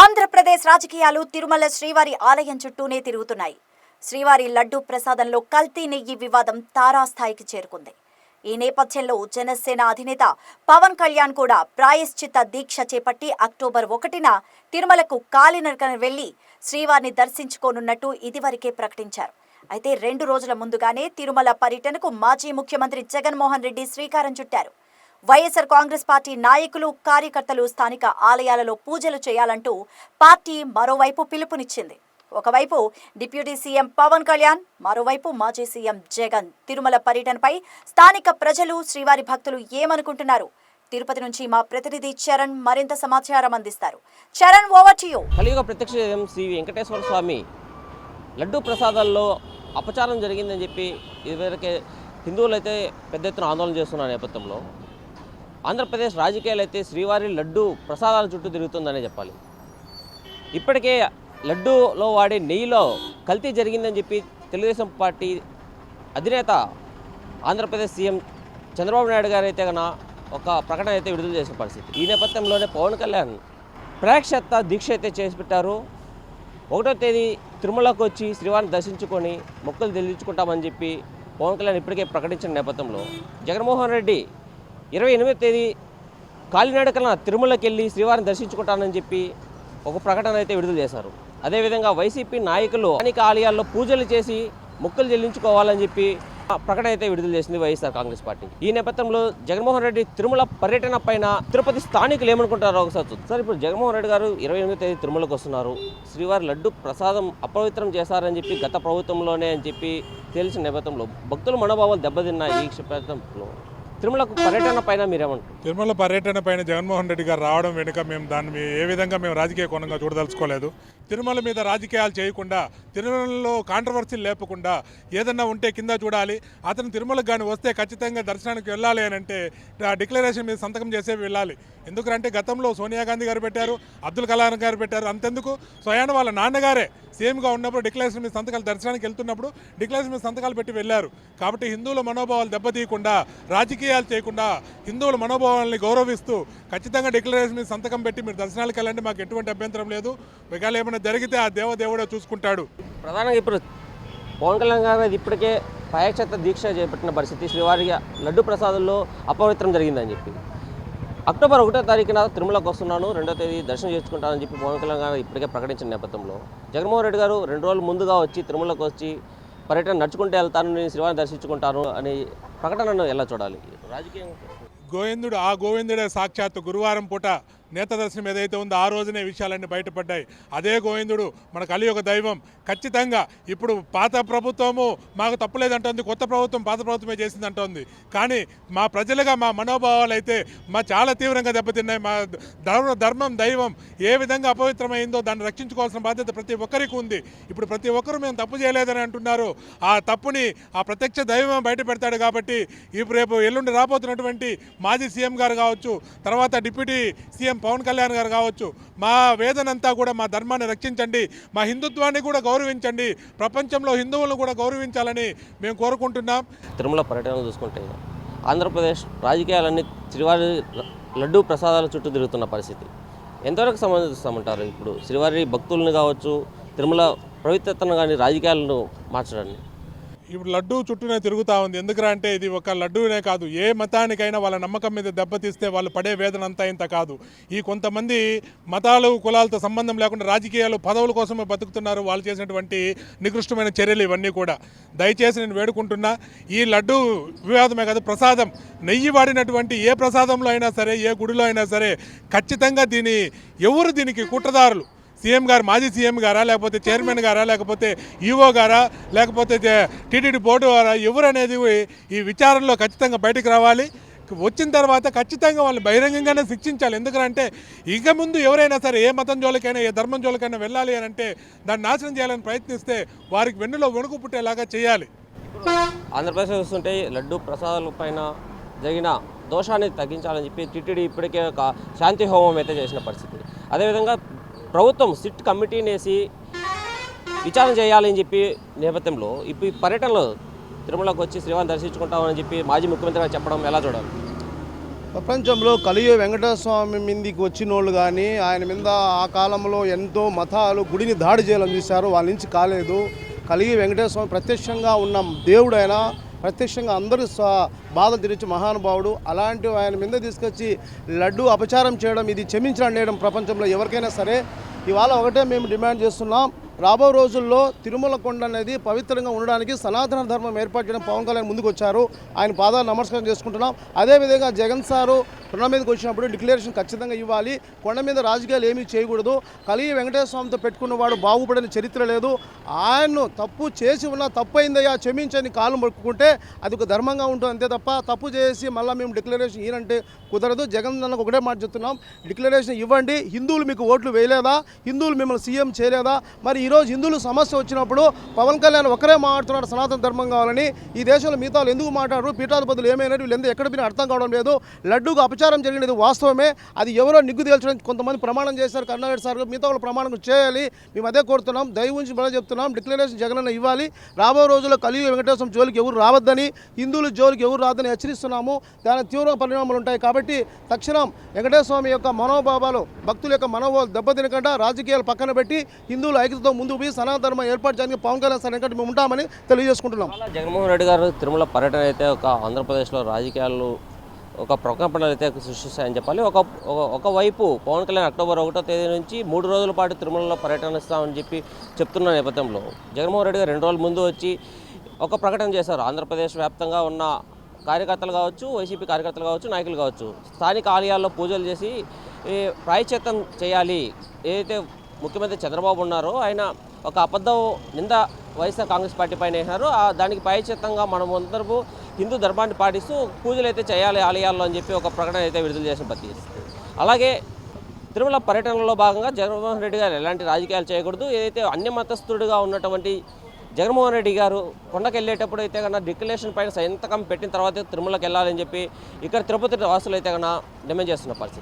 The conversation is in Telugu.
ఆంధ్రప్రదేశ్ రాజకీయాలు తిరుమల శ్రీవారి ఆలయం చుట్టూనే తిరుగుతున్నాయి. శ్రీవారి లడ్డు ప్రసాదంలో కల్తీ నెయ్యి వివాదం తారాస్థాయికి చేరుకుంది. ఈ నేపథ్యంలో జనసేన అధినేత పవన్ కళ్యాణ్ కూడా ప్రాయశ్చిత్త దీక్ష చేపట్టి అక్టోబర్ ఒకటిన తిరుమలకు కాలినడకన వెళ్ళి శ్రీవారిని దర్శించుకోనున్నట్టు ఇదివరకే ప్రకటించారు. అయితే రెండు రోజుల ముందుగానే తిరుమల పర్యటనకు మాజీ ముఖ్యమంత్రి జగన్మోహన్ రెడ్డి శ్రీకారం చుట్టారు. వైఎస్ఆర్ కాంగ్రెస్ పార్టీ నాయకులు కార్యకర్తలు స్థానిక ఆలయాలలో పూజలు చేయాలంటూ పార్టీ మరోవైపు పిలుపునిచ్చింది. ఒకవైపు డిప్యూటీ సీఎం పవన్ కళ్యాణ్ మరోవైపు మాజీ సీఎం జగన్. తిరుమల పర్యటనపై స్థానిక ప్రజలు శ్రీవారి భక్తులు ఏమనుకుంటున్నారు? తిరుపతి నుంచి మా ప్రతినిధి చరణ్ మరింత సమాచారం అందిస్తారు. చరణ్ ఓవర్ టు యూ కలియుగ ప్రత్యక్ష శ్రీ వెంకటేశ్వర స్వామి లడ్డు ప్రసాదాల్లో అపచారం జరిగిందని చెప్పి ఇదివరకే హిందువులు అయితే పెద్ద ఎత్తున ఆందోళన చేస్తున్న నేపథ్యంలో. ఆంధ్రప్రదేశ్ రాజకీయాలు అయితే శ్రీవారి లడ్డు ప్రసాదాల చుట్టూ తిరుగుతుందనే చెప్పాలి. ఇప్పటికే లడ్డూలో వాడే నెయ్యిలో కల్తీ జరిగిందని చెప్పి తెలుగుదేశం పార్టీ అధినేత ఆంధ్రప్రదేశ్ సీఎం చంద్రబాబు నాయుడు గారు అయితే కన ఒక ప్రకటన అయితే విడుదల చేసిన పరిస్థితి. ఈ నేపథ్యంలోనే పవన్ కళ్యాణ్ ప్రేక్షత దీక్ష అయితే చేసి పెట్టారు. ఒకటో తేదీ తిరుమలకు వచ్చి శ్రీవారిని దర్శించుకొని మొక్కలు చెల్లించుకుంటామని చెప్పి పవన్ కళ్యాణ్ ఇప్పటికే ప్రకటించిన నేపథ్యంలో జగన్మోహన్ రెడ్డి ఇరవై ఎనిమిదో తేదీ కాలినడకన తిరుమలకి వెళ్ళి శ్రీవారిని దర్శించుకుంటానని చెప్పి ఒక ప్రకటన అయితే విడుదల చేశారు. అదేవిధంగా వైసీపీ నాయకులు అనేక ఆలయాల్లో పూజలు చేసి మొక్కలు చెల్లించుకోవాలని చెప్పి ఆ ప్రకటన అయితే విడుదల చేసింది వైఎస్ఆర్ కాంగ్రెస్ పార్టీ. ఈ నేపథ్యంలో జగన్మోహన్ రెడ్డి తిరుమల పర్యటన పైన తిరుపతి స్థానికులు ఏమనుకుంటారో ఒకసారి సార్ ఇప్పుడు జగన్మోహన్ రెడ్డి గారు ఇరవై ఎనిమిదో తేదీ తిరుమలకు వస్తున్నారు. శ్రీవారి లడ్డు ప్రసాదం అపవిత్రం చేశారని చెప్పి గత ప్రభుత్వంలోనే అని చెప్పి తెలిసిన నేపథ్యంలో భక్తుల మనోభావాలు దెబ్బతిన్న ఈ క్షేత్రంలో తిరుమలకు పర్యటన పైన మీరేమంటారు? తిరుమల పర్యటన పైన జగన్మోహన్ రెడ్డి గారు రావడం వెనుక మేము దాన్ని ఏ విధంగా మేము రాజకీయ కోణంగా చూడదలుచుకోలేదు. తిరుమల మీద రాజకీయాలు చేయకుండా తిరుమలలో కాంట్రవర్సీలు లేపకుండా ఏదన్నా ఉంటే కింద చూడాలి. అతను తిరుమలకు కానీ వస్తే ఖచ్చితంగా దర్శనానికి వెళ్ళాలి అని అంటే ఆ డిక్లరేషన్ మీద సంతకం చేసే వెళ్ళాలి. ఎందుకంటే గతంలో సోనియా గాంధీ గారు పెట్టారు అబ్దుల్ కలాం గారు పెట్టారు అంతెందుకు? స్వయాన వాళ్ళ నాన్నగారే సేమ్గా ఉన్నప్పుడు డిక్లరేషన్ మీద సంతకాలు దర్శనానికి వెళ్తున్నప్పుడు డిక్లరేషన్ మీద సంతకాలు పెట్టి వెళ్ళారు. కాబట్టి హిందువుల మనోభావాలు దెబ్బతీయకుండా రాజకీయాలు చేయకుండా హిందువుల మనోభావాలని గౌరవిస్తూ ఖచ్చితంగా డిక్లరేషన్ మీద సంతకం పెట్టి మీరు దర్శనాలకు వెళ్ళండి మాకు ఎటువంటి అభ్యంతరం లేదు. ఒకవేళ ఏమైనా జరిగితే ఆ దేవదేవుడే చూసుకుంటాడు. ప్రధానంగా ఇప్పుడు పవన్ కళ్యాణ్ గారు ఇప్పటికే ప్రాయక్షత దీక్ష చేపట్టిన పరిస్థితి. శ్రీవారి లడ్డు ప్రసాదంలో అపవిత్రం జరిగిందని చెప్పి. అక్టోబర్ ఒకటో తారీఖున తిరుమలకు వస్తున్నాను రెండో తేదీ దర్శనం చేసుకుంటానని చెప్పి పవన్ కళ్యాణ్ గారు ఇప్పటికే ప్రకటించిన నేపథ్యంలో. జగన్మోహన్ రెడ్డి గారు రెండు రోజులు ముందుగా వచ్చి తిరుమలకు వచ్చి పర్యటన నడుచుకుంటూ వెళ్తాను నేను శ్రీవారిని దర్శించుకుంటాను అని ప్రకటనను ఎలా చూడాలి? రాజకీయంగా గోవిందుడు ఆ గోవిందుడే సాక్షాత్తు గురువారం పూట నేత దర్శనం ఏదైతే ఉందో ఆ రోజునే విషయాలన్నీ బయటపడ్డాయి. అదే గోవిందుడు మన కలియుగ దైవం. ఖచ్చితంగా ఇప్పుడు పాత ప్రభుత్వము మాకు తప్పులేదంటుంది కొత్త ప్రభుత్వం పాత ప్రభుత్వమే చేసిందంటోంది. కానీ మా ప్రజలుగా మా మనోభావాలు అయితే మా చాలా తీవ్రంగా దెబ్బతిన్నాయి. మా ధర్మ ధర్మం దైవం ఏ విధంగా అపవిత్రమైందో దాన్ని రక్షించుకోవాల్సిన బాధ్యత ప్రతి ఒక్కరికి ఉంది. ఇప్పుడు ప్రతి ఒక్కరు మేము తప్పు చేయలేదని అంటున్నారు. ఆ తప్పుని ఆ ప్రత్యక్ష దైవం బయట పెడతాడు కాబట్టి ఇప్పుడు రేపు ఎల్లుండి రాబోతున్నటువంటి మాజీ సీఎం గారు కావచ్చు తర్వాత డిప్యూటీ సీఎం పవన్ కళ్యాణ్ గారు కావచ్చు మా వేదనంతా కూడా మా ధర్మాన్ని రక్షించండి మా హిందుత్వాన్ని కూడా గౌరవించండి ప్రపంచంలో హిందువులను కూడా గౌరవించాలని మేము కోరుకుంటున్నాం. తిరుమల పర్యటనలు చూసుకుంటే ఆంధ్రప్రదేశ్ రాజకీయాలన్నీ శ్రీవారి లడ్డూ ప్రసాదాల చుట్టూ తిరుగుతున్న పరిస్థితి. ఎంతవరకు సంబంధిస్తామంటారు? ఇప్పుడు శ్రీవారి భక్తులను కావచ్చు తిరుమల పవిత్రతను కానీ రాజకీయాలను మార్చడాన్ని? ఇప్పుడు లడ్డు చుట్టూనే తిరుగుతూ ఉంది. ఎందుకురా అంటే ఇది ఒక లడ్డూనే కాదు. ఏ మతానికైనా వాళ్ళ నమ్మకం మీద దెబ్బతీస్తే వాళ్ళు పడే వేదన అంతా ఇంత కాదు. ఈ కొంతమంది మతాలు కులాలతో సంబంధం లేకుండా రాజకీయాలు పదవుల కోసమే బతుకుతున్నారు. వాళ్ళు చేసినటువంటి నికృష్టమైన చర్యలు ఇవన్నీ కూడా. దయచేసి నేను వేడుకుంటున్నా ఈ లడ్డు వివాదమే కాదు ప్రసాదం. నెయ్యి వాడినటువంటి ఏ ప్రసాదంలో అయినా సరే ఏ గుడిలో అయినా సరే ఖచ్చితంగా దీని ఎవరు దీనికి కుట్రదారులు? సీఎం గారు మాజీ సీఎం గారా లేకపోతే చైర్మన్ గారా లేకపోతే ఈఓ గారా లేకపోతే టీటీడీ బోర్డు గారా ఎవరు అనేది ఈ విచారణలో ఖచ్చితంగా బయటకు రావాలి. వచ్చిన తర్వాత ఖచ్చితంగా వాళ్ళు బహిరంగంగానే శిక్షించాలి. ఎందుకంటే ఇక ముందు ఎవరైనా సరే ఏ మతం జోలికైనా ఏ ధర్మం జోలికైనా వెళ్ళాలి అని అంటే దాన్ని నాశనం చేయాలని ప్రయత్నిస్తే వారికి వెన్నులో వణుకు పుట్టేలాగా చేయాలి. ఆంధ్రప్రదేశ్ చూస్తుంటే లడ్డు ప్రసాదాల పైన జరిగిన దోషాన్ని తగ్గించాలని చెప్పి టిటిడి ఇప్పటికే ఒక శాంతి హోమం అయితే చేసిన పరిస్థితి. అదేవిధంగా ప్రభుత్వం సిట్ కమిటీని వేసి విచారణ చేయాలని చెప్పి నేపథ్యంలో ఇప్పుడు పర్యటనలో తిరుమలకు వచ్చి శ్రీవారిని దర్శించుకుంటామని చెప్పి మాజీ ముఖ్యమంత్రి చెప్పడం ఎలా చూడాలి? ప్రపంచంలో కలియో వెంకటేశ్వర స్వామి మీదికి వచ్చిన వాళ్ళు కానీ ఆయన మీద ఆ కాలంలో ఎంతో మతాలు గుడిని దాడి చేయాలని చూశారు. వాళ్ళ నుంచి కాలేదు. కలిగి వెంకటేశ్వర స్వామి ప్రత్యక్షంగా ఉన్న దేవుడైనా ప్రత్యక్షంగా అందరూ స్వ- బాధ తీర్చి మహానుభావుడు అలాంటి ఆయన మీద తీసుకొచ్చి లడ్డు అపచారం చేయడం ఇది క్షమించడం నేయడం ప్రపంచంలో ఎవరికైనా సరే. ఇవాళ ఒకటే మేము డిమాండ్ చేస్తున్నాం. రాబో రోజుల్లో తిరుమల కొండ అనేది పవిత్రంగా ఉండడానికి సనాతన ధర్మం ఏర్పాటు చేయడం పవన్ కళ్యాణ్ ముందుకు వచ్చారు ఆయన పాదాలు నమస్కారం చేసుకుంటున్నాం. అదేవిధంగా జగన్ సారు రుణం మీదకి వచ్చినప్పుడు డిక్లరేషన్ ఖచ్చితంగా ఇవ్వాలి. కొండ మీద రాజకీయాలు ఏమీ చేయకూడదు. కలిగి వెంకటేశ్వర స్వామితో పెట్టుకున్నవాడు బాగుపడని చరిత్ర లేదు. ఆయన్ను తప్పు చేసి ఉన్నా తప్పు అయిందయ్యా క్షమించని కాలు మొక్కుకుంటే అది ఒక ధర్మంగా ఉంటుంది అంతే తప్ప తప్పు చేసి మళ్ళీ మేము డిక్లరేషన్ ఈయనంటే కుదరదు. జగన్ అన్నకు ఒకటే మాట చెప్తున్నాం. డిక్లరేషన్ ఇవ్వండి. హిందువులు మీకు ఓట్లు వేయలేదా? హిందువులు మిమ్మల్ని సీఎం చేయలేదా? మరి ఈరోజు హిందువులు సమస్య వచ్చినప్పుడు పవన్ కళ్యాణ్ ఒకరే మాట్లాడుతున్నాడు సనాతన ధర్మం కావాలని. ఈ దేశంలో మిగతా వాళ్ళు ఎందుకు మాట్లాడరు? పీఠాధిపతులు ఏమైనా వీళ్ళు ఎందుకు ఎక్కడ పోయినా అర్థం కావడం లేదు. లడ్డూకు ప్రచారం జరిగినది వాస్తవమే. అది ఎవరో నిగ్గు తేల్చడానికి కొంతమంది ప్రమాణం చేశారు. కరుణాకర్ సార్ మిగతా వాళ్ళు ప్రమాణం చేయాలి. మేము అదే కోరుతున్నాం. దయ ఉంచి మళ్ళీ చెప్తున్నాం. డిక్లరేషన్ జగనన్న ఇవ్వాలి. రాబో రోజుల్లో కలియుగ వెంకటేశ్వరం జోలికి ఎవరు రావద్దని హిందువుల జోలికి ఎవరు రాదని హెచ్చరిస్తున్నాము. దాని తీవ్ర పరిణామాలు ఉంటాయి కాబట్టి తక్షణం వెంకటేశ్వర స్వామి యొక్క మనోభావాలు భక్తుల యొక్క మనోభావాలు దెబ్బతినకుండా రాజకీయాలు పక్కన పెట్టి హిందువుల ఐక్యతతో ముందుకు పోయి సనాతన ఏర్పాటు చేయడానికి పవన్ కళ్యాణ్ సార్ వెంకట మేము ఉంటామని తెలియజేసుకుంటున్నాం. జగన్మోహన్ రెడ్డి గారు తిరుమల పర్యటన అయితే ఒక ఆంధ్రప్రదేశ్లో రాజకీయాలు ఒక ప్రకంపనలు అయితే సృష్టిస్తాయని చెప్పాలి. ఒక ఒక- ఒకవైపు పవన్ కళ్యాణ్ అక్టోబర్ ఒకటో తేదీ నుంచి మూడు రోజుల పాటు తిరుమలలో పర్యటనిస్తామని చెప్పి చెప్తున్న నేపథ్యంలో జగన్మోహన్ రెడ్డి గారు రెండు రోజుల ముందు వచ్చి ఒక ప్రకటన చేశారు. ఆంధ్రప్రదేశ్ వ్యాప్తంగా ఉన్న కార్యకర్తలు కావచ్చు వైసీపీ కార్యకర్తలు కావచ్చు నాయకులు కావచ్చు స్థానిక ఆలయాల్లో పూజలు చేసి ఈ ప్రాయశ్చిత్తం చేయాలి. ఏదైతే ముఖ్యమంత్రి చంద్రబాబు ఉన్నారో ఆయన ఒక అబద్ధం నింద వైఎస్ఆర్ కాంగ్రెస్ పార్టీ పైన వేసినారు ఆ దానికి ప్రాయశ్చిత్తంగా మనం అందరూ హిందూ ధర్మాన్ని పాటిస్తూ పూజలు అయితే చేయాలి ఆలయాల్లో అని చెప్పి ఒక ప్రకటన అయితే విడుదల చేసిన పరిస్థితి అలాగే తిరుమల పర్యటనలో భాగంగా జగన్మోహన్ రెడ్డి గారు ఎలాంటి రాజకీయాలు చేయకూడదు. ఏదైతే అన్య మతస్థుడిగా ఉన్నటువంటి జగన్మోహన్ రెడ్డి గారు కొండకి వెళ్ళేటప్పుడు అయితే కన్నా డిక్లరేషన్ పైన సంతకం పెట్టిన తర్వాత తిరుమలకి వెళ్ళాలని చెప్పి ఇక్కడ తిరుపతి వాసులు అయితే కన్నా డిమాండ్ చేస్తున్న పరిస్థితి.